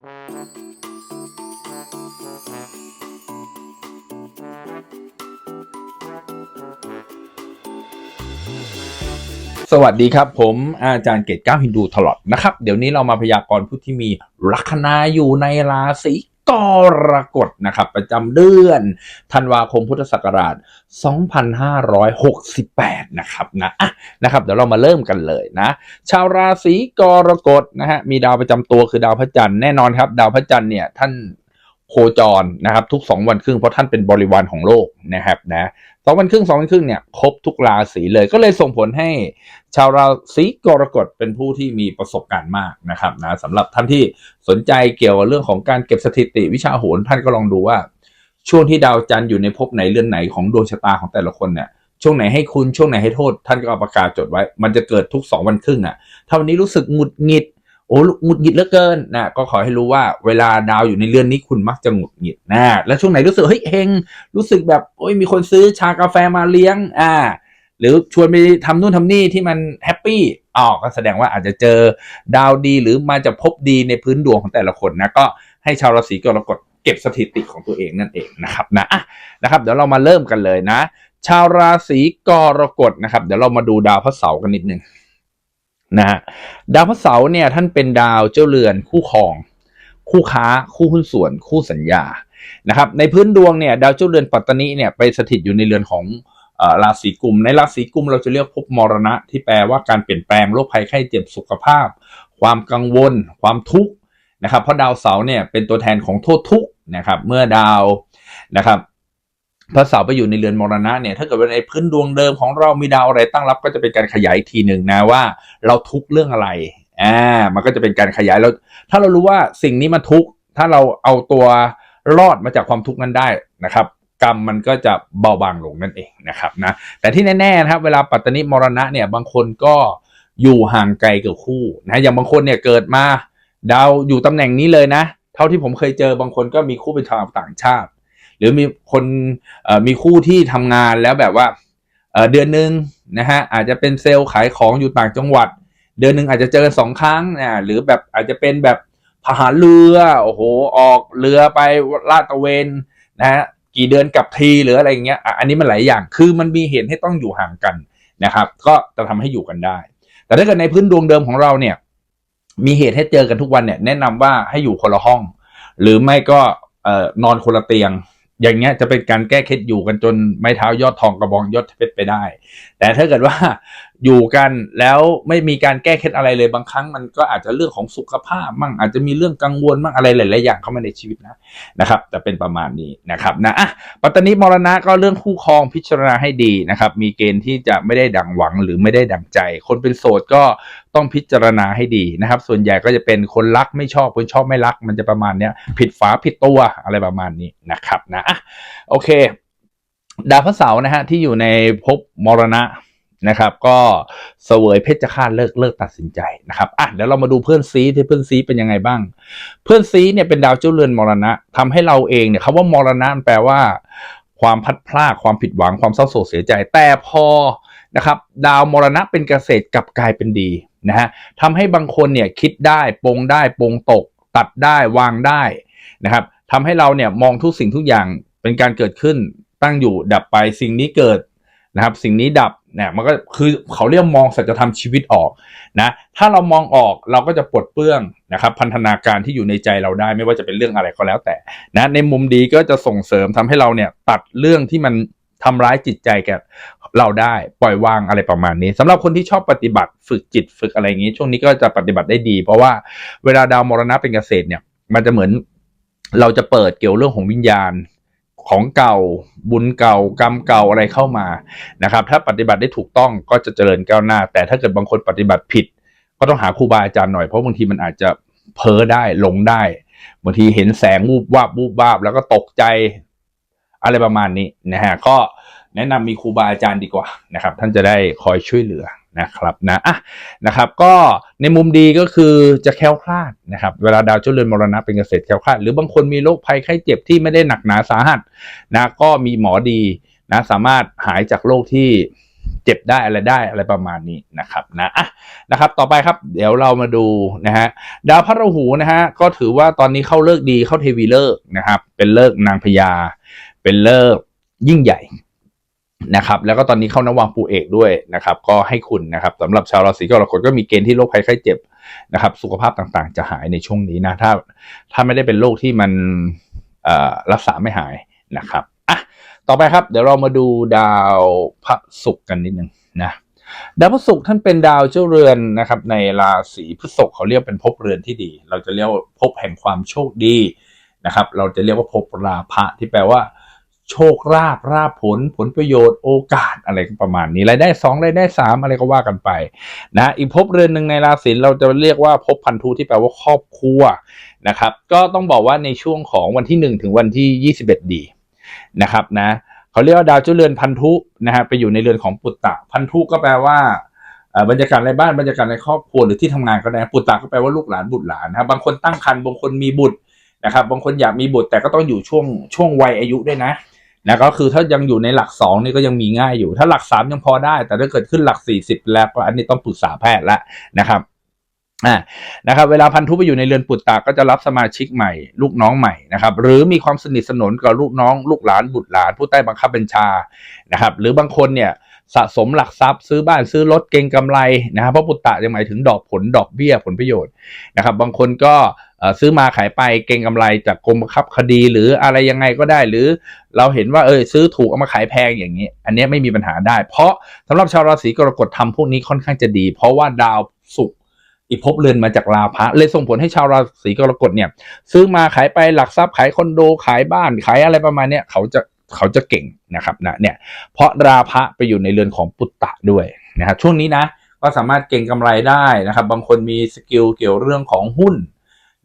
สวัสดีครับ ผมอาจารย์เกตก้าฮินดูตลอดนะครับ เดี๋ยวนี้เรามาพยากรณ์ผู้ที่มีลัคนาอยู่ในราศี กรกฎนะครับ ประจำเดือนธันวาคมพุทธศักราช 2568 นะครับนะอะนะครับเดี๋ยวเรามาเริ่มกันเลยนะ ชาวราศีกรกฎนะฮะมีดาวประจำตัวคือดาวพระจันทร์แน่นอนครับ ดาวพระจันทร์เนี่ยท่าน โคจรนะครับ ทุก 2 วันครึ่งเพราะท่านเป็นบริวารของโลกนะครับนะสองวันครึ่งสองวันครึ่งเนี่ยครบทุกราศีเลย ก็เลยส่งผลให้ชาวราศีกรกฎเป็นผู้ที่มีประสบการณ์มากนะครับนะสำหรับท่านที่สนใจเกี่ยวกับเรื่องของการเก็บสถิติวิชาโหรท่านก็ลองดูว่า ช่วงที่ดาวจันทร์อยู่ในภพไหนเรือนไหนของดวงชะตาของแต่ละคนเนี่ยช่วงไหนให้คุณช่วงไหนให้โทษ ท่านก็เอาปากกาจดไว้ มันจะเกิดทุกสองวันครึ่งอะถ้าวันนี้รู้สึกหงุดหงิด โอ้หงุดหงิดเหลือเกินนะก็ขอให้รู้ว่าเวลาดาวอยู่ในเรือนนี้คุณมักจะหงุดหงิดนะแล้วช่วงไหนรู้สึกเฮ้ยเฮงรู้สึกแบบโอ้ยมีคนซื้อชากาแฟมาเลี้ยงอ่าหรือชวนไปทำนู่นทำนี่ที่มันแฮปปี้อ๋อก็แสดงว่าอาจจะเจอดาวดีหรือมาจะพบดีในพื้นดวงของแต่ละคนนะก็ให้ชาวราศีกรกฎเก็บสถิติของตัวเองนั่นเองนะครับนะอะนะครับเดี๋ยวเรามาเริ่มกันเลยนะ ชาวราศีกรกฎนะครับ เดี๋ยวเรามาดูดาวพระเสาร์กันนิดนึง นะฮะดาวพระเสาร์เนี่ยท่านเป็นดาวเจ้าเรือนคู่ครอง คู่ค้า คู่หุ้นส่วน คู่สัญญานะครับในพื้นดวงเนี่ยดาวเจ้าเรือนปัตตานีเนี่ยไปสถิตอยู่ในเรือนของอราศีกุม ในราศีกุมเราจะเรียกภพมรณะ ที่แปลว่าการเปลี่ยนแปลงโรคภัยไข้เจ็บสุขภาพ ความกังวล ความทุกข์นะครับเพราะดาวเสาร์เนี่ยเป็นตัวแทนของโทษทุกข์นะครับเมื่อดาวนะครับ พระเสาไปอยู่ในเรือนมรณะเนี่ยถ้าเกิดว่าในพื้นดวงเดิมของเรามีดาวอะไรตั้งรับ ก็จะเป็นการขยายอีกทีหนึ่งนะว่า เราทุกเรื่องอะไรอ่ามันก็จะเป็นการขยายแล้วถ้าเรารู้ว่าสิ่งนี้มันทุกข์ถ้าเราเอาตัวรอดมาจากความทุกข์นั้นได้นะครับ กรรมมันก็จะเบาบางลงนั่นเองนะครับนะแต่ที่แน่ๆนะครับ เวลาปัตตนิมรณะเนี่ยบางคนก็อยู่ห่างไกลกับคู่นะอย่างบางคนเนี่ยเกิดมาดาวอยู่ตำแหน่งนี้เลยนะ เท่าที่ผมเคยเจอบางคนก็มีคู่เป็นชาวต่างชาติ หรือมีคนมีคู่ที่ทำงานแล้วแบบว่าเดือนหนึ่งนะฮะอาจจะเป็นเซลล์ขายของอยู่ต่างจังหวัด เดือนหนึ่งอาจจะเจอกันสองครั้งนะหรือแบบอาจจะเป็นแบบทหารเรือโอ้โหออกเรือไปลาดตระเวนนะฮะกี่เดือนกลับทีหรืออะไรอย่างเงี้ยอันนี้มันหลายอย่างคือมันมีเหตุให้ต้องอยู่ห่างกันนะครับ ก็จะทำให้อยู่กันได้ แต่ถ้าเกิดในพื้นดวงเดิมของเราเนี่ย มีเหตุให้เจอกันทุกวันเนี่ย แนะนำว่าให้อยู่คนละห้อง หรือไม่ก็เอ่อนอนคนละเตียง อย่างเงี้ยจะเป็นการแก้เคล็ดอยู่กันจนไม้เท้ายอดทองกระบองยอดเพชรไปได้ แต่ถ้าเกิดว่าอยู่กันแล้วไม่มีการแก้เคล็ดอะไรเลยบางครั้งมันก็อาจจะเรื่องของสุขภาพมั่งอาจจะมีเรื่องกังวลมั่งอะไรหลายๆอย่างเข้ามาในชีวิตนะนะครับจะเป็นประมาณนี้นะครับนะอะปัตตานีมรณะก็เรื่องคู่ครองพิจารณาให้ดีนะครับ มีเกณฑ์ที่จะไม่ได้ดังหวังหรือไม่ได้ดังใจ คนเป็นโสดก็ต้องพิจารณาให้ดีนะครับ ส่วนใหญ่ก็จะเป็นคนรักไม่ชอบคนชอบไม่รัก มันจะประมาณเนี้ยผิดฝาผิดตัวอะไรประมาณนี้นะครับนะอะโอเค ดาวพระเสาร์นะฮะที่อยู่ในภพมรณะนะครับ ก็เสวยเพชฌฆาตเลิกเลิกตัดสินใจนะครับอะเดี๋ยวเรามาดูเพื่อนซีที่เพื่อนซีเป็นยังไงบ้าง เพื่อนซีเนี่ยเป็นดาวเจ้าเรือนมรณะทำให้เราเองเนี่ยคำว่ามรณะแปลว่า ความพัดพลาดความผิดหวังความเศร้าโศกเสียใจ แต่พอนะครับ ดาวมรณะเป็นเกษตรกลับกลายเป็นดีนะฮะทำให้บางคนเนี่ยคิดได้ปรงได้ปรงตก ตัดได้วางได้นะครับทำให้เราเนี่ยมองทุกสิ่งทุกอย่างเป็นการเกิดขึ้น ตั้งอยู่ดับไปสิ่งนี้เกิดนะครับ สิ่งนี้ดับเนี่ยมันก็คือเขาเรียกมองสัจธรรมชีวิตออกนะถ้าเรามองออกเราก็จะปลดเปลื้องนะครับพันธนาการที่อยู่ในใจเราได้ไม่ว่าจะเป็นเรื่องอะไรก็แล้วแต่นะในมุมดีก็จะส่งเสริมทำให้เราเนี่ยตัดเรื่องที่มันทำร้ายจิตใจแกเราได้ปล่อยวางอะไรประมาณนี้สำหรับคนที่ชอบปฏิบัติฝึกจิตฝึกอะไรอย่างนี้ ช่วงนี้ก็จะปฏิบัติได้ดี เพราะว่าเวลาดาวมรณะเป็นเกษตรเนี่ยมันจะเหมือนเราจะเปิดเกี่ยวเรื่องของวิญญาณ ของเก่า บุญเก่า กรรมเก่าอะไรเข้ามานะครับ ถ้าปฏิบัติได้ถูกต้องก็จะเจริญก้าวหน้า แต่ถ้าเกิดบางคนปฏิบัติผิด ก็ต้องหาครูบาอาจารย์หน่อยเพราะบางทีมันอาจจะเพ้อได้หลงได้บางทีเห็นแสงวูบวาบวูบวาบ แล้วก็ตกใจอะไรประมาณนี้นะฮะก็แนะนำมีครูบาอาจารย์ดีกว่านะครับ ท่านจะได้คอยช่วยเหลือ นะครับนะอะนะครับ ก็ในมุมดีก็คือจะแคล้วคลาดนะครับ เวลาดาวเจ้าเรือนมรณะเป็นเกษตรแคล้วคลาด หรือบางคนมีโรคภัยไข้เจ็บที่ไม่ได้หนักหนาสาหัสนะก็มีหมอดีนะสามารถหายจากโรคที่เจ็บได้อะไรได้อะไรประมาณนี้นะครับนะอะนะครับ ต่อไปครับเดี๋ยวเรามาดูนะฮะดาวพระราหูนะฮะก็ถือว่าตอนนี้เข้าเลิกดีเข้าเทวีเลิกนะครับ เป็นเลิกนางพญาเป็นเลิกยิ่งใหญ่ นะครับแล้วก็ตอนนี้เข้านวังปูเอกด้วยนะครับ ก็ให้คุณนะครับสำหรับชาวราศีกรกฎก็มีเกณฑ์ที่โรคภัยไข้เจ็บนะครับ สุขภาพต่างๆ จะหายในช่วงนี้นะถ้าถ้าไม่ได้เป็นโรคที่มันรักษาไม่หายนะครับอะต่อไปครับ เดี๋ยวเรามาดูดาวพระศุกร์กันนิดนึงนะดาวพระศุกร์ท่านเป็นดาวเจ้าเรือนนะครับ ในราศีพฤษภเขาเรียกเป็นภพเรือนที่ดี เราจะเรียกว่าภพแห่งความโชคดีนะครับ เราจะเรียกว่าภพราภะที่แปลว่า โชคราบราบผลผลประโยชน์โอกาสอะไรประมาณนี้รายได้สองรายได้สามอะไรก็ว่ากันไปนะอีกภพเรือนหนึ่งในราศีเราจะเรียกว่าภพพันธุที่แปลว่าครอบครัวนะครับก็ต้องบอกว่าในช่วงของวันที่หนึ่งถึงวันที่ยี่สิบเอ็ดดีนะครับนะเขาเรียกว่าดาวเจ้าเรือนพันธุนะฮะไปอยู่ในเรือนของปุตตะพันธุก็แปลว่าบรรยากาศในบ้านบรรยากาศในครอบครัวหรือที่ทำงานก็ได้ปุตตะก็แปลว่าลูกหลานบุตรหลานนะครับบางคนตั้งครรภ์บางคนมีบุตรนะครับบางคนอยากมีบุตรแต่ก็ต้องอยู่ช่วงช่วงวัยอายุด้วยนะ นะก็คือถ้ายังอยู่ในหลักสองนี่ก็ยังมีง่ายอยู่ ถ้าหลักสามยังพอได้ แต่ถ้าเกิดขึ้นหลักสี่สิบแล้วก็อันนี้ต้องปรึกษาแพทย์ละนะครับอ่านะครับ เวลาพันธุไปอยู่ในเรือนปุตตะก็จะรับสมาชิกใหม่ ลูกน้องใหม่นะครับ หรือมีความสนิทสนมกับลูกน้อง ลูกหลานบุตรหลานผู้ใต้บังคับบัญชานะครับ หรือบางคนเนี่ย สะสมหลักทรัพย์ซื้อบ้านซื้อรถเก่งกำไรนะครับเพราะปุตตะยังหมายถึงดอกผลดอกเบี้ยผลประโยชน์นะครับ บางคนก็ซื้อมาขายไปเก่งกำไรจากกรมบังคับคดีหรืออะไรยังไงก็ได้ หรือเราเห็นว่าเออซื้อถูกเอามาขายแพงอย่างนี้ อันนี้ไม่มีปัญหาได้ เพราะสำหรับชาวราศีกรกฎทำพวกนี้ค่อนข้างจะดี เพราะว่าดาวศุกร์อีกภพเรือนมาจากลาภะเลยส่งผลให้ชาวราศีกรกฎเนี่ย ซื้อมาขายไปหลักทรัพย์ขายคอนโดขายบ้านขายอะไรประมาณเนี้ยเขาจะ เขาจะเก่งนะครับนะเนี่ยเพราะราภะไปอยู่ในเรือนของปุตตะด้วยนะครับช่วงนี้นะก็สามารถเก่งกำไรได้นะครับ บางคนมีสกิลเกี่ยวเรื่องของหุ้น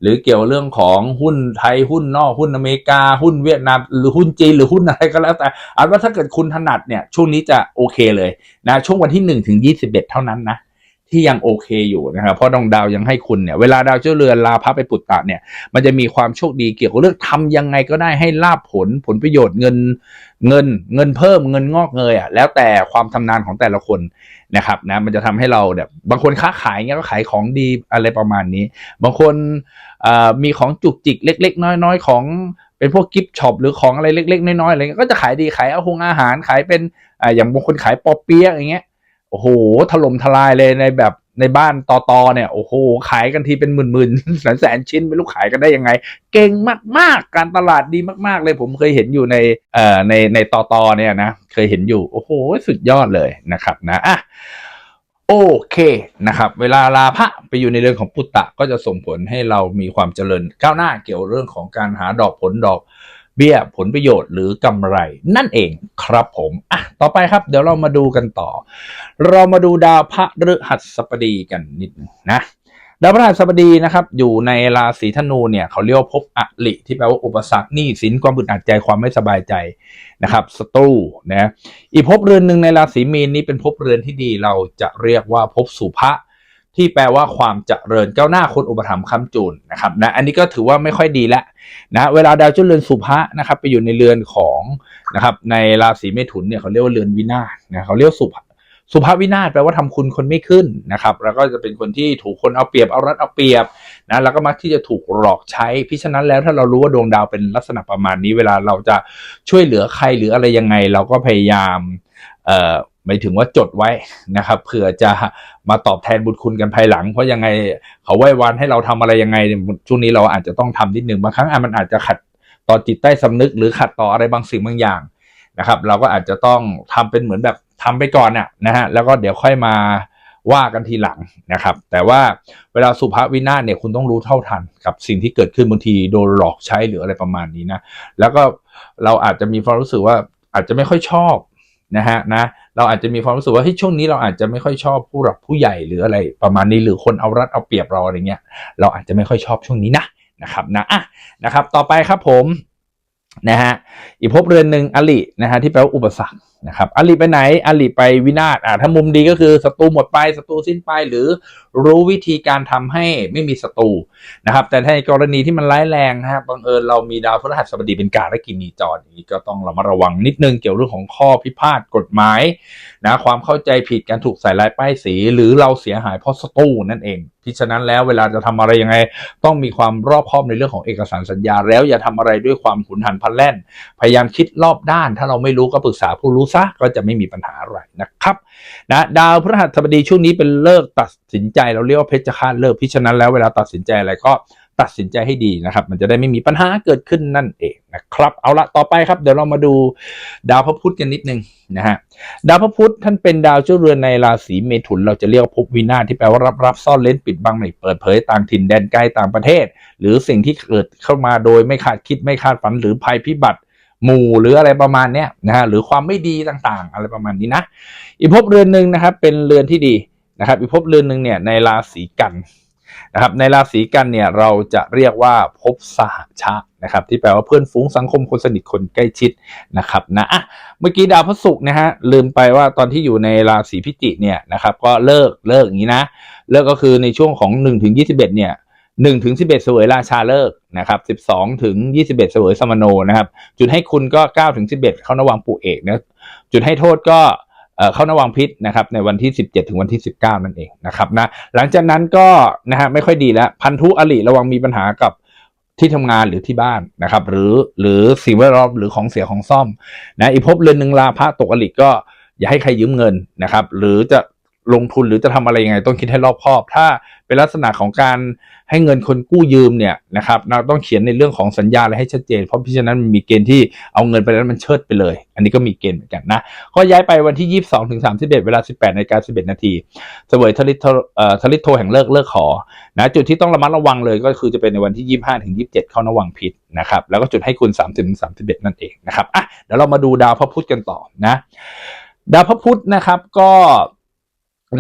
หรือเกี่ยวเรื่องของหุ้นไทยหุ้นนอกหุ้นอเมริกาหุ้นเวียดนามหรือหุ้นจีนหรือหุ้นอะไรก็แล้วแต่เอาว่าถ้าเกิดคุณถนัดเนี่ยช่วงนี้จะโอเคเลยนะช่วงวันที่หนึ่งถึงยี่สิบเอ็ดเท่านั้นนะ ที่ยังโอเคอยู่นะครับเพราะดวงดาวยังให้คุณเนี่ยเวลาดาวเจ้าเรือนลาพับไปปุตตะเนี่ยมันจะมีความโชคดีเกี่ยวกับเรื่องทำยังไงก็ได้ให้ลาบผลผลประโยชน์เงินเงินเงินเพิ่มเงินงอกเงยอะแล้วแต่ความชำนาญของแต่ละคนนะครับนะมันจะทำให้เราแบบบางคนค้าขายเงี้ยก็ขายของดีอะไรประมาณนี้ บางคนมีของจุกจิกเล็ก ๆ น้อยๆ ของเป็นพวกกิฟต์ช็อปหรือของอะไรเล็ก ๆ น้อยๆอะไรเงี้ยก็จะขายดีขายเอาหงอาหารขายเป็นออย่างบางคนขายปอเปี๊ยะอย่างเงี้ย อ้โหถล่มทลายเลยในแบบในบ้านตอตอเนี่ยโอ้โหขายกันทีเป็นหมื่นๆแสนแสนชิ้นไม่รู้ขายกันได้ยังไง เก่งมากๆ การตลาดดีมาก ๆ เลยผมเคยเห็นอยู่ในเอ่อในในตอตอเนี่ยนะเคยเห็นอยู่โอ้โหสุดยอดเลยนะครับนะอะโอเคนะครับ เวลาลาพระไปอยู่ในเรื่องของปุตตะก็จะส่งผลให้เรามีความเจริญก้าวหน้าเกี่ยวเรื่องของการหาดอกผลดอก เบี้ยผลประโยชน์หรือกำไรนั่นเองครับผมอะต่อไปครับเดี๋ยวเรามาดูกันต่อ เรามาดูดาวพระฤหัสบดีกันนิดนึงนะดาวพระฤหัสบดีนะครับอยู่ในราศีธนูเนี่ยเขาเรียกว่าภพอลิที่แปลว่าอุปสรรคหนี้สินความบึดอัดใจความไม่สบายใจนะครับศัตรูนะอีกภพเรือนหนึ่งในราศีมีนนี้เป็นภพเรือนที่ดีเราจะเรียกว่าภพสุภะ ที่แปลว่าความเจริญก้าวหน้าคนอุปถัมภ์ค้ำจูนนะครับนะอันนี้ก็ถือว่าไม่ค่อยดีละนะเวลาดาวเจ้าเรือนสุภะนะครับไปอยู่ในเรือนของนะครับในราศีเมถุนเนี่ยเขาเรียกว่าเรือนวินาศนะเขาเรียกสุภสุภาพวินาศแปลว่าทำคุณคนไม่ขึ้นนะครับแล้วก็จะเป็นคนที่ถูกคนเอาเปรียบเอารัดเอาเปรียบนะแล้วก็มักที่จะถูกหลอกใช้พิฉะนั้นแล้วถ้าเรารู้ว่าดวงดาวเป็นลักษณะประมาณนี้ เวลาเราจะช่วยเหลือใครหรืออะไรยังไง เราก็พยายามเอ่อ หมายถึงว่าจดไว้นะครับเผื่อจะมาตอบแทนบุญคุณกันภายหลัง เพราะยังไงเขาไหว้วานให้เราทำอะไรยังไงช่วงนี้เราอาจจะต้องทำนิดนึงบางครั้งอะมันอาจจะขัดต่อจิตใต้สำนึก หรือขัดต่ออะไรบางสิ่งบางอย่างนะครับ เราก็อาจจะต้องทำเป็นเหมือนแบบทำไปก่อนน่ะนะฮะแล้วก็เดี๋ยวค่อยมาว่ากันทีหลังนะครับ แต่ว่าเวลาสุภาพวินาศเนี่ยคุณต้องรู้เท่าทันกับสิ่งที่เกิดขึ้นบางทีโดนหลอกใช้หรืออะไรประมาณนี้นะแล้วก็เราอาจจะมีความรู้สึกว่าอาจจะไม่ค่อยชอบ นะฮะนะเราอาจจะมีความรู้สึกว่าเฮ้ยช่วงนี้เราอาจจะไม่ค่อยชอบผู้หลักผู้ใหญ่หรืออะไรประมาณนี้หรือคนเอารัดเอาเปรียบเราอะไรเงี้ยเราอาจจะไม่ค่อยชอบช่วงนี้นะนะครับนะอะนะครับ ต่อไปครับผมนะฮะอีกภพเรือนหนึ่งอลินะฮะที่แปลว่าอุปสรรค นะครับอลิไปไหนอลิไปวินาศอ่าถ้ามุมดีก็คือศัตรูหมดไปศัตรูสิ้นไป หรือรู้วิธีการทำให้ไม่มีศัตรูนะครับ แต่ถ้าในกรณีที่มันร้ายแรงนะครับบังเอิญเรามีดาวพฤหัสบดีเป็นกาและกินีจรอย่างนี้ก็ต้องระมัดระวังนิดนึงเกี่ยวเรื่องของข้อพิพาทกฎหมายนะความเข้าใจผิดการถูกใส่ลายป้ายสี หรือเราเสียหายเพราะศัตรูนั่นเอง พิฉะนั้นแล้วเวลาจะทำอะไรยังไง ต้องมีความรอบคอบในเรื่องของเอกสารสัญญา แล้วอย่าทำอะไรด้วยความหุนหันพลันแล่น พยายามคิดรอบด้าน ถ้าเราไม่รู้ก็ปรึกษาผู้รู้ซะก็จะไม่มีปัญหาอะไรนะครับนะดาวพฤหัสบดีช่วงนี้เป็นเลิกตัดสินใจเราเรียกว่าเพชฌฆาตเลิกพิฉะนั้นแล้วเวลาตัดสินใจอะไรก็ ตัดสินใจให้ดีนะครับ มันจะได้ไม่มีปัญหาเกิดขึ้นนั่นเองนะครับ เอาละต่อไปครับ เดี๋ยวเรามาดูดาวพระพุธกันนิดนึงนะฮะดาวพระพุธท่านเป็นดาวเจ้าเรือนในราศีเมถุน เราจะเรียกว่าภพวินาศที่แปลว่ารับรับซ่อนเล่นปิดบังไม่เปิดเผยต่างถิ่นแดนไกลต่างประเทศ หรือสิ่งที่เกิดเข้ามาโดยไม่คาดคิดไม่คาดฝันหรือภัยพิบัติหมู่หรืออะไรประมาณเนี้ยนะฮะหรือความไม่ดีต่างๆ อะไรประมาณนี้นะอีกภพเรือนหนึ่งนะครับเป็นเรือนที่ดีนะครับอีกภพเรือนหนึ่งเนี่ยในราศีกัน นะครับในราศีกันเนี่ยเราจะเรียกว่าภพสหชะนะครับที่แปลว่าเพื่อนฝูงสังคมคนสนิทคนใกล้ชิดนะครับนะอะเมื่อกี้ดาวพฤศุกร์นะฮะลืมไปว่าตอนที่อยู่ในราศีพิจิกเนี่ยนะครับก็เลิกเลิกอย่างนี้นะเลิกก็คือในช่วงของ1ถึง21เนี่ย1ถึง11เอ็ดสวยราชาเลิกนะครับ12ถึง21เอ็ดสวยสมโนนะครับ จุดให้คุณก็9ถึง11เอ็ดเข้านวังปู่เอกนะจุดให้โทษก็ เข้านวังพิษนะครับในวันที่ 17 ถึงวันที่ 19 นั่นเองนะครับนะหลังจากนั้นก็นะฮะไม่ค่อยดีแล้ว พันธุอริระวังมีปัญหากับที่ทำงานหรือที่บ้านนะครับ หรือหรือสิ่งแวดล้อมหรือของเสียของซ่อมนะอีกภพเรือนหนึ่งลาพระตกอริก็อย่าให้ใครยืมเงินนะครับ หรือจะ ลงทุนหรือจะทำอะไรยังไงต้องคิดให้รอบคอบ ถ้าเป็นลักษณะของการให้เงินคนกู้ยืมเนี่ยนะครับเราต้องเขียนในเรื่องของสัญญาอะไรให้ชัดเจน เพราะพิจารนั้นมันมีเกณฑ์ที่เอาเงินไปแล้วมันเชิดไปเลย อันนี้ก็มีเกณฑ์เหมือนกันนะก็ย้ายไปวันที่ 22ถึง31 เวลา 18นาฬิกา11 นาทีเสวยทลิตเอ่อทลิตโทแห่งเลิกเลิกขอนะจุดที่ต้องระมัดระวังเลยก็คือจะเป็นในวันที่ 25ถึง27 เข้านวังผิดนะครับแล้วก็จุดให้คุณ 30ถึง31 นั่นเองนะครับอะเดี๋ยวเรามาดูดาวพระพุธกันต่อนะ ดาวพระพุธนะครับก็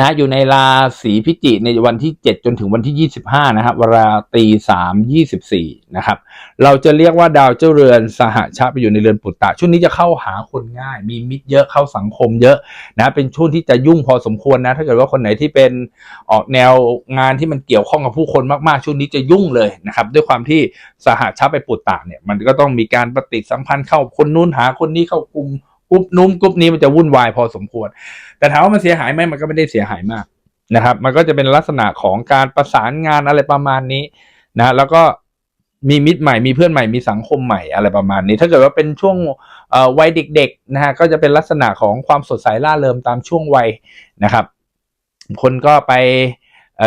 นะอยู่ในราศีพิจิในวันที่ 7 จนถึงวันที่ 25 นะครับเวลาตีสามยี่สิบสี่นะครับ เราจะเรียกว่าดาวเจ้าเรือนสหชาไปอยู่ในเรือนปุตตะช่วงนี้จะเข้าหาคนง่าย มีมิตรเยอะเข้าสังคมเยอะนะเป็นช่วงที่จะยุ่งพอสมควรนะ ถ้าเกิดว่าคนไหนที่เป็นออกแนวงานที่มันเกี่ยวข้องกับผู้คนมากๆช่วงนี้จะยุ่งเลยนะครับด้วยความที่สหชาไปปุตตะเนี่ยมันก็ต้องมีการปฏิสัมพันธ์เข้าคนนู้นหาคนนี้เข้ากลุ่ม กรุ๊ปนู้นกรุ๊ปนี้มันจะวุ่นวายพอสมควร แต่ถามว่ามันเสียหายไหมมันก็ไม่ได้เสียหายมากนะครับ มันก็จะเป็นลักษณะของการประสานงานอะไรประมาณนี้นะแล้วก็มีมิตรใหม่มีเพื่อนใหม่มีสังคมใหม่อะไรประมาณนี้ ถ้าเกิดว่าเป็นช่วงวัยเด็กๆนะฮะก็จะเป็นลักษณะของความสดใสล่าเริงตามช่วงวัยนะครับ คนก็ไป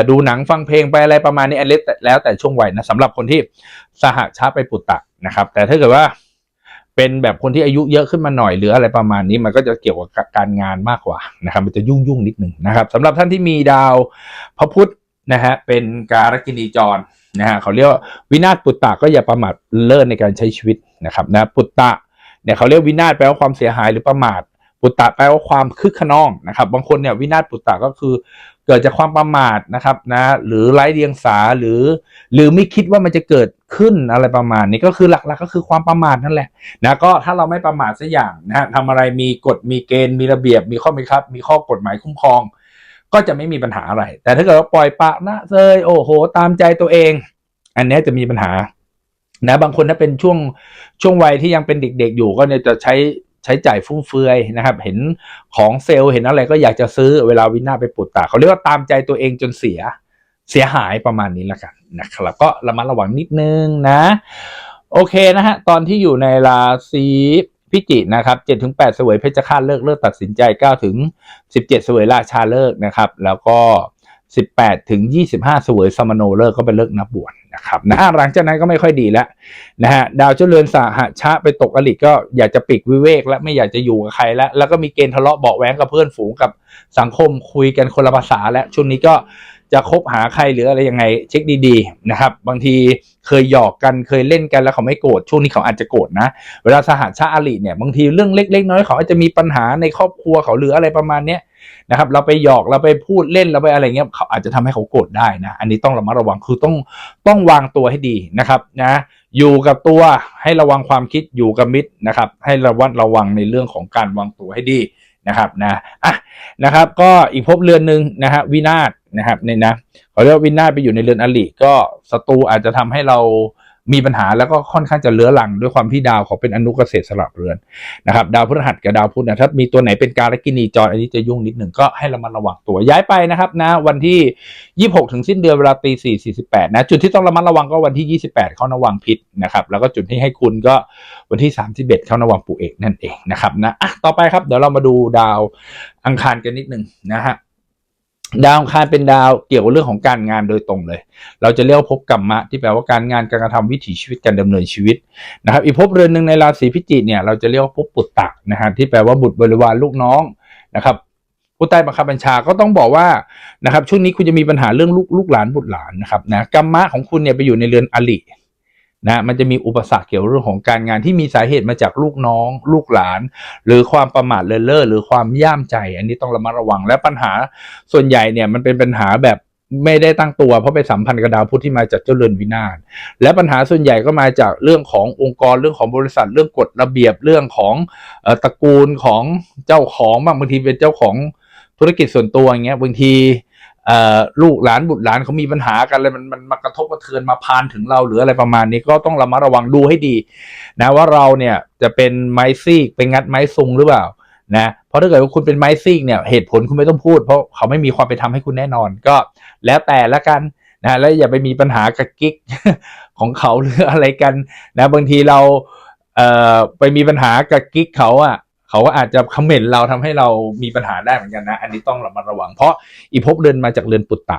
ดูหนังฟังเพลงไปอะไรประมาณนี้อันเล็กแล้วแต่ช่วงวัยนะสำหรับคนที่สหชาไปปุตตะนะครับ แต่ถ้าเกิดว่า เป็นแบบคนที่อายุเยอะขึ้นมาหน่อยหรืออะไรประมาณนี้มันก็จะเกี่ยวกับการงานมากกว่านะครับ มันจะยุ่งยุ่งนิดหนึ่งนะครับสำหรับท่านที่มีดาวพระพุธนะฮะเป็นการกินีจรนะฮะเขาเรียกว่าวินาศปุตตะก็อย่าประมาทเลิศในการใช้ชีวิตนะครับนะปุตตะเนี่ยเขาเรียกวินาศแปลว่าความเสียหายหรือประมาทปุตตะแปลว่าความคึกขนองนะครับ บางคนเนี่ยวินาศปุตตะก็คือ เกิดจากความประมาทนะครับนะหรือไร้เดียงสาหรือ หรือไม่คิดว่ามันจะเกิดขึ้นอะไรประมาณนี้ก็คือหลักๆก็คือความประมาทนั่นแหละนะก็ถ้าเราไม่ประมาทสักอย่างนะทำอะไรมีกฎมีเกณฑ์มีระเบียบ มีข้อมีครับ มีข้อกฎหมายคุ้มครอง ก็จะไม่มีปัญหาอะไร แต่ถ้าเกิดว่าปล่อยปะนะเซยโอ้โห ตามใจตัวเอง อันนี้จะมีปัญหานะบางคนถ้าเป็นช่วงช่วงวัยที่ยังเป็นเด็ก ๆ อยู่ก็เนี่ยจะใช้ ใช้จ่ายฟุ่มเฟือยนะครับ เห็นของเซลล์เห็นอะไรก็อยากจะซื้อเวลาวินาไปปุตตาเขาเรียกว่าตามใจตัวเองจนเสียเสียหายประมาณนี้ละกันนะครับ ก็ระมัดระวังนิดนึงนะ โอเคนะฮะ ตอนที่อยู่ในราศีพิจินะครับ7ถึง8เสวยเพชฌฆาตเลิกเลิกตัดสินใจ9ถึง17เสวยราชาเลิกนะครับ แล้วก็18ถึง25เสวยสมโนเลิกก็เป็นเลิกนับบวช นะครับนะหลังจากนั้นก็ไม่ค่อยดีแล้วนะฮะดาวเจ้าเรือนสหชะไปตกอลิก็อยากจะปิกวิเวกและไม่อยากจะอยู่กับใครแล้วแล้วก็มีเกณฑ์ทะเลาะเบาแหวงกับเพื่อนฝูงกับสังคมคุยกันคนละภาษาและช่วงนี้ก็จะคบหาใครหรืออะไรยังไงเช็คดีๆนะครับ บางทีเคยหยอกกันเคยเล่นกันแล้วเขาไม่โกรธช่วงนี้เขาอาจจะโกรธนะ เวลาสหชาอลิเนี่ยบางทีเรื่องเล็ก ๆ น้อยๆเขาอาจจะมีปัญหาในครอบครัวเขาหรืออะไรประมาณเนี้ย นะครับเราไปหยอกเราไปพูดเล่นเราไปอะไรเงี้ยเขาอาจจะทำให้เขาโกรธได้นะ อันนี้ต้องระมัดระวังคือต้องต้องวางตัวให้ดีนะครับนะอยู่กับตัวให้ระวังความคิดอยู่กับมิตรนะครับ ให้ระวัดระวังในเรื่องของการวางตัวให้ดีนะครับนะอะนะครับ ก็อีกภพเรือนหนึ่งนะฮะวินาศนะครับเนี่ยนะเขาเรียกว่าวินาศไปอยู่ในเรือนอลิก็ศัตรูอาจจะทำให้เรา มีปัญหาแล้วก็ค่อนข้างจะเลื้อรังด้วยความที่ดาวเขาเป็นอนุเกษตรสลับเรือนนะครับดาวพฤหัสกับดาวพุธนะถ้ามีตัวไหนเป็นการกินีจรอันนี้จะยุ่งนิดหนึ่งก็ให้ระมัดระวังตัวย้ายไปนะครับนะวันที่ 26 ถึงสิ้นเดือนเวลาตี4 48นะจุดที่ต้องระมัดระวังก็วันที่ 28 เข้านวังพิษนะครับแล้วก็จุดที่ให้คุณก็วันที่ 31 เข้านวังปูเอกนั่นเองนะครับนะอะต่อไปครับเดี๋ยวเรามาดูดาวอังคารกันนิดหนึ่งนะฮะ ดาวคารเป็นดาวเกี่ยวกับเรื่องของการงานโดยตรงเลย เราจะเรียกว่าภพกรรมะที่แปลว่าการงานการกระทำวิถีชีวิตการดำเนินชีวิตนะครับ อีกภพเรือนหนึ่งในราศีพิจิกเนี่ยเราจะเรียกว่าภพปุตตะนะฮะที่แปลว่าบุตรบริวารลูกน้องนะครับผู้ใต้บังคับบัญชาก็ต้องบอกว่านะครับช่วงนี้คุณจะมีปัญหาเรื่องลูกลูกหลานบุตรหลานนะครับนะกรรมะของคุณเนี่ยไปอยู่ในเรือนอลิ นะมันจะมีอุปสรรคเกี่ยวเรื่องของการงานที่มีสาเหตุมาจากลูกน้อง ลูกหลาน หรือความประมาทเลินเล่อหรือความย่ามใจ อันนี้ต้องระมัดระวังและปัญหาส่วนใหญ่เนี่ยมันเป็นปัญหาแบบไม่ได้ตั้งตัวเพราะไปสัมพันธ์กับดาวพุธที่มาจากเจ้าเรือนวินาศและปัญหาส่วนใหญ่ก็มาจากเรื่องขององค์กรเรื่องของบริษัทเรื่องกฎระเบียบเรื่องของตระกูลของเจ้าของบางบางทีเป็นเจ้าของธุรกิจส่วนตัวอย่างเงี้ยบางที ลูกหลานบุตรหลานเขามีปัญหากันเลยมันมันมากระทบกระเทือนมาพานถึงเราหรืออะไรประมาณนี้ก็ต้องระมัดระวังดูให้ดี นะว่าเราเนี่ยจะเป็นไม้ซีกเป็นงัดไม้ซุงหรือเปล่านะเพราะถ้าเกิดว่าคุณเป็นไม้ซีกเนี่ยเหตุผลคุณไม่ต้องพูด เพราะเขาไม่มีความเป็นธรรมให้คุณแน่นอนก็แล้วแต่ละกันนะแล้วอย่าไปมีปัญหากับกิ๊กของเขาหรืออะไรกันนะบางทีเราเอ่อไปมีปัญหากับกิ๊กเขาอะ เขาก็อาจจะคอมเมนต์เราทำให้เรามีปัญหาได้เหมือนกันนะ อันนี้ต้องระมัดระวัง เพราะอีภพเรือนมาจากเรือนปุตตะ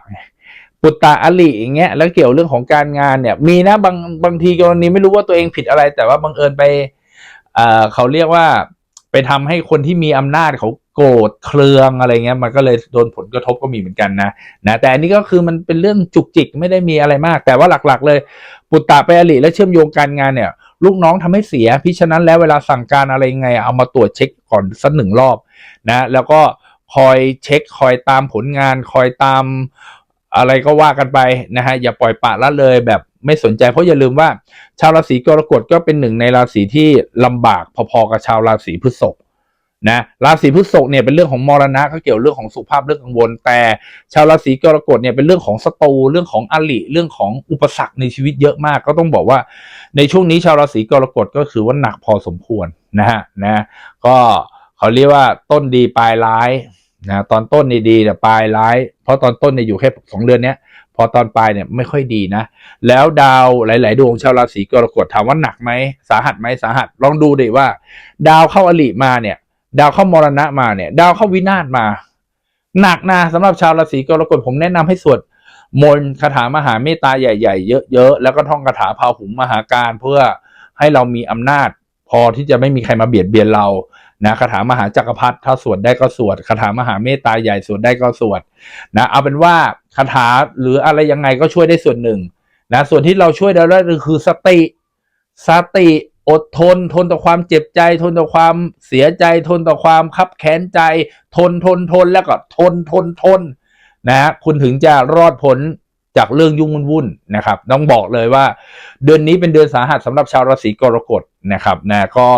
ปุตตะอลิอย่างเงี้ยแล้วเกี่ยวเรื่องของการงานเนี่ย มีนะบางบางทีกรณีไม่รู้ว่าตัวเองผิดอะไร แต่ว่าบังเอิญไปเอ่อเขาเรียกว่าไปทำให้คนที่มีอำนาจเขาโกรธเครืองอะไรเงี้ย มันก็เลยโดนผลกระทบก็มีเหมือนกันนะนะ แต่อันนี้ก็คือมันเป็นเรื่องจุกจิกไม่ได้มีอะไรมาก แต่ว่าหลักๆ เลย ปุตตะไปอลิและเชื่อมโยงการงานเนี่ย ลูกน้องทำให้เสียพิฉะนั้นแล้วเวลาสั่งการอะไรไง เอามาตรวจเช็คก่อนสักหนึ่งรอบนะแล้วก็คอยเช็คคอยตามผลงาน คอยตามอะไรก็ว่ากันไปนะฮะอย่าปล่อยปะละเลยแบบไม่สนใจเพราะอย่าลืมว่า ชาวราศีกรกฎก็เป็นหนึ่งในราศีที่ลำบากพอๆกับชาวราศีพฤษภ นะราศีพฤษภเนี่ยเป็นเรื่องของมรณะก็เกี่ยวเรื่องของสุขภาพเรื่องกังวล แต่ชาวราศีกรกฎเนี่ยเป็นเรื่องของศัตรูเรื่องของอลิเรื่องของอุปสรรคในชีวิตเยอะมาก ก็ต้องบอกว่าในช่วงนี้ชาวราศีกรกฎก็คือว่าหนักพอสมควรนะฮะนะก็เขาเรียกว่าต้นดีปลายร้ายนะตอนต้นนี่ดีแต่ปลายร้าย เพราะตอนต้นเนี่ยอยู่แค่สองเดือนเนี้ยพอตอนปลายเนี่ยไม่ค่อยดีนะ แล้วดาวหลาย ๆ ดวงชาวราศีกรกฎถามว่าหนักไหมสาหัสไหมสาหัสลองดูดิว่า ดาวเข้าอลิมาเนี่ย ดาวเข้ามรณะมาเนี่ย ดาวเข้าวินาศมา หนักนะสำหรับชาวราศีกรกฎผมแนะนำให้สวดมนต์คาถามหาเมตตาใหญ่ ๆ เยอะๆแล้วก็ท่องคาถาพาหุงมหาการเพื่อให้เรามีอำนาจ พอที่จะไม่มีใครมาเบียดเบียนเรานะคาถามหาจักรพรรดิถ้าสวดได้ก็สวดคาถามหาเมตตาใหญ่สวดได้ก็สวดนะเอาเป็นว่าคาถาหรืออะไรยังไงก็ช่วยได้ส่วนหนึ่งนะส่วนที่เราช่วยได้แล้วคือสติ สติ อดทน ทนต่อความเจ็บใจ ทนต่อความเสียใจ ทนต่อความคับแค้นใจ ทนทนทนแล้วก็ทนทนทนนะฮะคุณถึงจะรอดพ้นจากเรื่องยุ่งวุ่นๆนะครับ ต้องบอกเลยว่า เดือนนี้เป็นเดือนสาหัสสำหรับชาวราศีกรกฎนะครับนะก็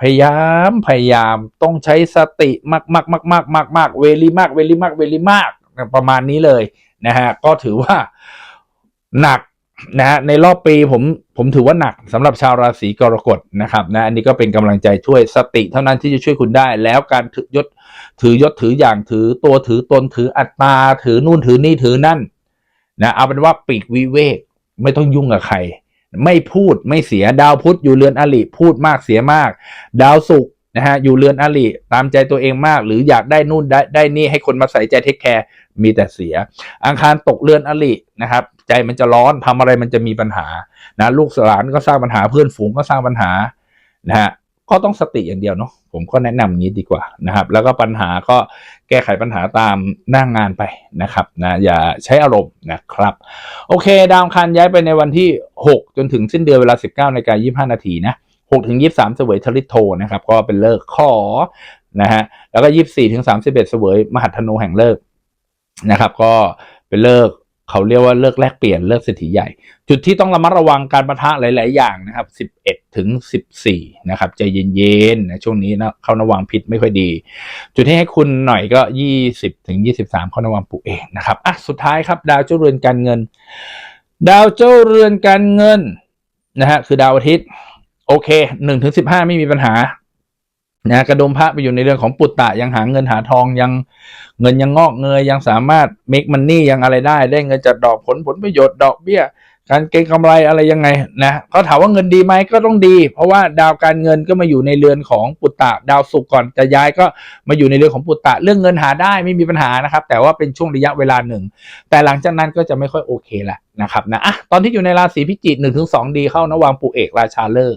พยายามพยายามต้องใช้สติมากมากมากมากมากมากเวลีมากเวลีมากเวลีมากประมาณนี้เลยนะฮะก็ถือว่าหนัก นะฮะในรอบปีผมผมถือว่าหนักสำหรับชาวราศีกรกฎนะครับนะอันนี้ก็เป็นกำลังใจช่วยสติเท่านั้นที่จะช่วยคุณได้ แล้วการถือยศถือยศถืออย่างถือตัวถือตนถืออัตตาถือนู่นถือนี่ถือนั่นนะเอาเป็นว่าปีกวิเวกไม่ต้องยุ่งกับใคร ไม่พูดไม่เสียดาวพุธอยู่เรือนอลิพูดมากเสียมาก ดาวศุกร์ นะฮะอยู่เรือนอลิตามใจตัวเองมาก หรืออยากได้นู่นได้ได้นี่ให้คนมาใส่ใจเทคแคร์มีแต่เสีย อังคารตกเรือนอลินะครับ ใจมันจะร้อนทำอะไรมันจะมีปัญหานะลูกหลานก็สร้างปัญหาเพื่อนฝูงก็สร้างปัญหานะฮะก็ต้องสติอย่างเดียวเนาะผมก็แนะนำอย่างนี้ดีกว่านะครับ แล้วก็ปัญหาก็แก้ไขปัญหาตามหน้างงานไปนะครับนะอย่าใช้อารมณ์นะครับ โอเค ดาวอังคารย้ายไปในวันที่ 6 จนถึงสิ้นเดือนเวลา 19นาฬิกา25 นาทีนะ 6ถึง23 เสวยทริโทนะครับ ก็เป็นเลิกขอนะฮะแล้วก็24ถึง31 เสวยมหัทธนูแห่งเลิกนะครับ ก็เป็นเลิกเขาเรียกว่าเลิกแลกเปลี่ยนเลิกเศรษฐีใหญ่ จุดที่ต้องระมัดระวังการประทะหลาย ๆ อย่างนะครับ 11 ถึง 14 นะครับใจเย็นๆนะช่วงนี้นะเข้านวังผิดไม่ค่อยดี จุดที่ให้คุณหน่อยก็ 20 ถึง 23 เข้านวังปูเองนะครับอะสุดท้ายครับดาวเจ้าเรือนการเงิน ดาวเจ้าเรือนการเงินนะฮะคือดาวอาทิตย์ โอเคหนึ่งถึงสิบห้าไม่มีปัญหานะกระดมพระไปอยู่ในเรื่องของปุตตะยังหาเงินหาทองยังเงินยังงอกเงยยังสามารถเมกมันนี่ยังอะไรได้ ได้เงินจากดอกผลผลประโยชน์ดอกเบี้ย การเก็งกำไรอะไรยังไงนะเขาถามว่าเงินดีไหมก็ต้องดี เพราะว่าดาวการเงินก็มาอยู่ในเรือนของปุตตะ ดาวศุกก่อนจะย้ายก็มาอยู่ในเรือนของปุตตะ เรื่องเงินหาได้ไม่มีปัญหานะครับ แต่ว่าเป็นช่วงระยะเวลาหนึ่ง แต่หลังจากนั้นก็จะไม่ค่อยโอเคละนะครับนะอะตอนที่อยู่ในราศีพิจิกหนึ่งถึงสองดีเข้านวางปูเอกราชาเลิก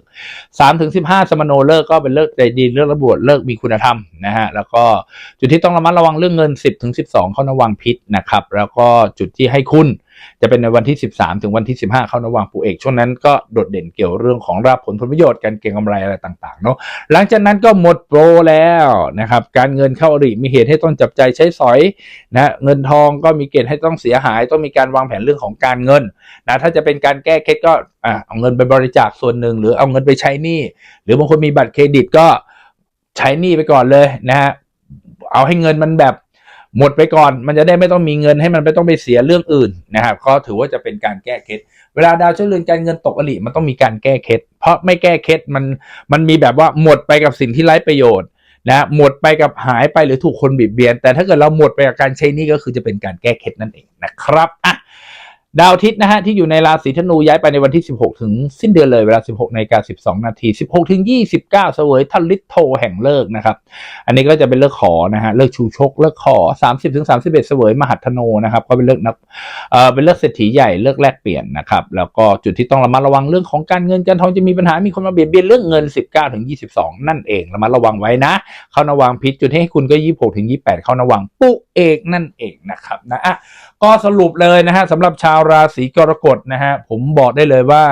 สามถึงสิบห้าสมโนเลิกก็เป็นเลิกใจดีเลิกระบวดเลิกมีคุณธรรมนะฮะแล้วก็จุดที่ต้องระมัดระวังเรื่องเงิน10ถึง12เข้านวังพิษนะครับ แล้วก็จุดที่ให้คุณจะเป็นในวันที่ 13 ถึงวันที่ 15 เข้านวังปูเอกช่วงนั้นก็โดดเด่นเกี่ยวเรื่องของราบผลผลประโยชน์การเก็งกำไรอะไรต่างๆเนาะหลังจากนั้นก็หมดโปรแล้วนะครับการเงินเข้าอริมีเหตุให้ต้องจับใจใช้สอยนะเงินทองก็มีเกณฑ์ให้ต้องเสียหาย ต้องมีการวางแผนเรื่องของการเงินนะถ้าจะเป็นการแก้เคล็ดก็เอาเงินไปบริจาคส่วนหนึ่ง หรือเอาเงินไปใช้หนี้หรือบางคนมีบัตรเครดิตก็ใช้หนี้ไปก่อนเลยนะฮะเอาให้เงินมันแบบ หมดไปก่อนมันจะได้ไม่ต้องมีเงินให้มันไม่ต้องไปเสียเรื่องอื่นนะครับก็ถือว่าจะเป็นการแก้เคล็ดเวลาดาวเจ้าเรือนการเงินตกอริมันต้องมีการแก้เคล็ดเพราะไม่แก้เคล็ดมันมันมีแบบว่าหมดไปกับสิ่งที่ไร้ประโยชน์นะหมดไปกับหายไปหรือถูกคนบีบเบียน แต่ถ้าเกิดเราหมดไปกับการใช้นี่ก็คือจะเป็นการแก้เคล็ดนั่นเองนะครับอะ ดาวอาทิตย์นะฮะที่อยู่ในราศีธนูย้ายไปในวันที่ 16 ถึงสิ้นเดือนเลยเวลา 16นาฬิกา12 นาที 16 ถึง 29 เสวยทัลิทโทแห่งเลิกนะครับ อันนี้ก็จะเป็นเลิกขอนะฮะเลิกชูชก เลิกขอ 30 ถึง 31 เสวยมหัทโนนะครับก็เป็นเลิกนักเอ่อเป็นเลิกเศรษฐีใหญ่เลิกแลกเปลี่ยนนะครับแล้วก็จุดที่ต้องระมัดระวังเรื่องของการเงินการทองจะมีปัญหามีคนมาเบียดเบียนเรื่องเงิน 19 ถึง 22 นั่นเองระมัดระวังไว้นะเข้านวางพิษจุดให้คุณก็ 26 ถึง 28 เข้านวางปุ๊เอกนั่นเองนะครับนะอะก็สรุปเลยนะฮะสำหรับชาวราศีกรกฎนะฮะผมบอกได้เลยว่า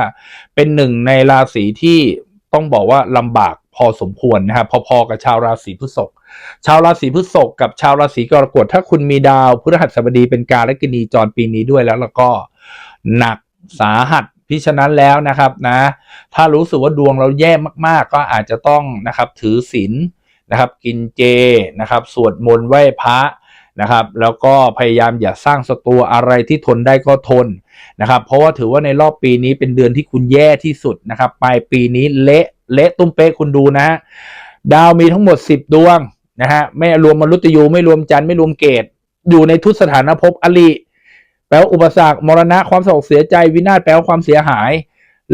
เป็นหนึ่งในราศีที่ต้องบอกว่าลำบากพอสมควรนะครับพอๆกับชาวราศีพฤษภชาวราศีพฤษภกับชาวราศีกรกฎถ้าคุณมีดาวพฤหัสบดีเป็นการและกินีจรปีนี้ด้วยแล้วแล้วก็หนักสาหัสพิฉะนั้นแล้วนะครับนะ ถ้ารู้สึกว่าดวงเราแย่มากๆ ก็อาจจะต้องนะครับถือศีลนะครับ กินเจนะครับ สวดมนต์ไหว้พระ นะครับ แล้วก็พยายามอย่าสร้างศัตรูอะไรที่ทนได้ก็ทนนะครับ เพราะว่าถือว่าในรอบปีนี้เป็นเดือนที่คุณแย่ที่สุดนะครับปลายปีนี้เละเละตุ้มเป๊ะคุณดูนะฮะดาวมีทั้งหมด 10 ดวงนะฮะไม่รวมมนุษย์ยูไม่รวมจันทร์ไม่รวมเกตอยู่ในทุกสถานภพอลิแปลว่าอุปสรรคมรณะความโศกเสียใจวินาศแปลว่าความเสียหาย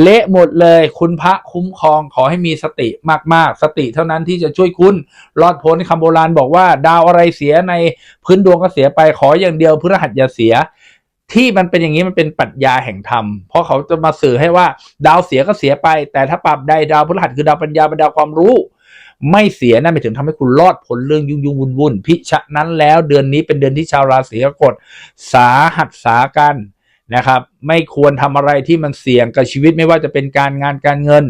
เละหมดเลย คุณพระคุ้มครองขอให้มีสติมาก ๆ สติเท่านั้นที่จะช่วยคุณรอดพ้นคำโบราณบอกว่า ดาวอะไรเสียในพื้นดวงก็เสียไปขออย่างเดียวพฤหัสอย่าเสีย ที่มันเป็นอย่างนี้มันเป็นปรัชญาแห่งธรรม เพราะเขาจะมาสื่อให้ว่า ดาวเสียก็เสียไป แต่ถ้าปรับใดดาวพฤหัสคือดาวปัญญาเป็นดาวความรู้ ไม่เสียนั่นหมายถึงทำให้คุณรอดพ้นเรื่องยุ่งยุ่งวุ่นวุ่นพิฉะนั้นแล้วเดือนนี้เป็นเดือนที่ชาวราศีกรกฎสาหัสสากันนะครับ ไม่ควรทำอะไรที่มันเสี่ยงกับชีวิตไม่ว่าจะเป็นการงานการเงิน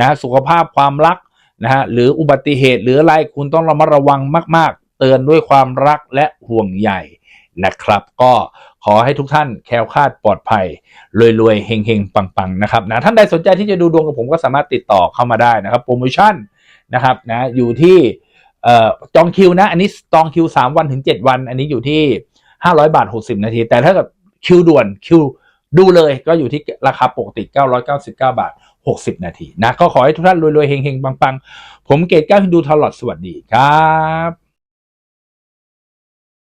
นะสุขภาพความรักนะฮะหรืออุบัติเหตุหรืออะไรคุณต้องระมัดระวังมากๆ เตือนด้วยความรักและห่วงใยนะครับ ก็ขอให้ทุกท่านแคล้วคลาดปลอดภัยรวยๆเฮงๆปังๆนะครับนะท่านใดสนใจที่จะดูดวงกับผมก็สามารถติดต่อเข้ามาได้นะครับโปรโมชั่นนะครับนะอยู่ที่จองคิวนะ อันนี้จองคิว 3 วันถึง 7 วัน อันนี้อยู่ที่ 500 บาท 60 นาที แต่ถ้าเกิดคิวด่วนคิว ดูเลยก็อยู่ที่ราคาปกติ 999 บาท 60 นาทีนะก็ขอให้ทุกท่านรวยๆเฮงๆปังๆ ผมเกตก้าฮินดูทอลลอดสวัสดีครับ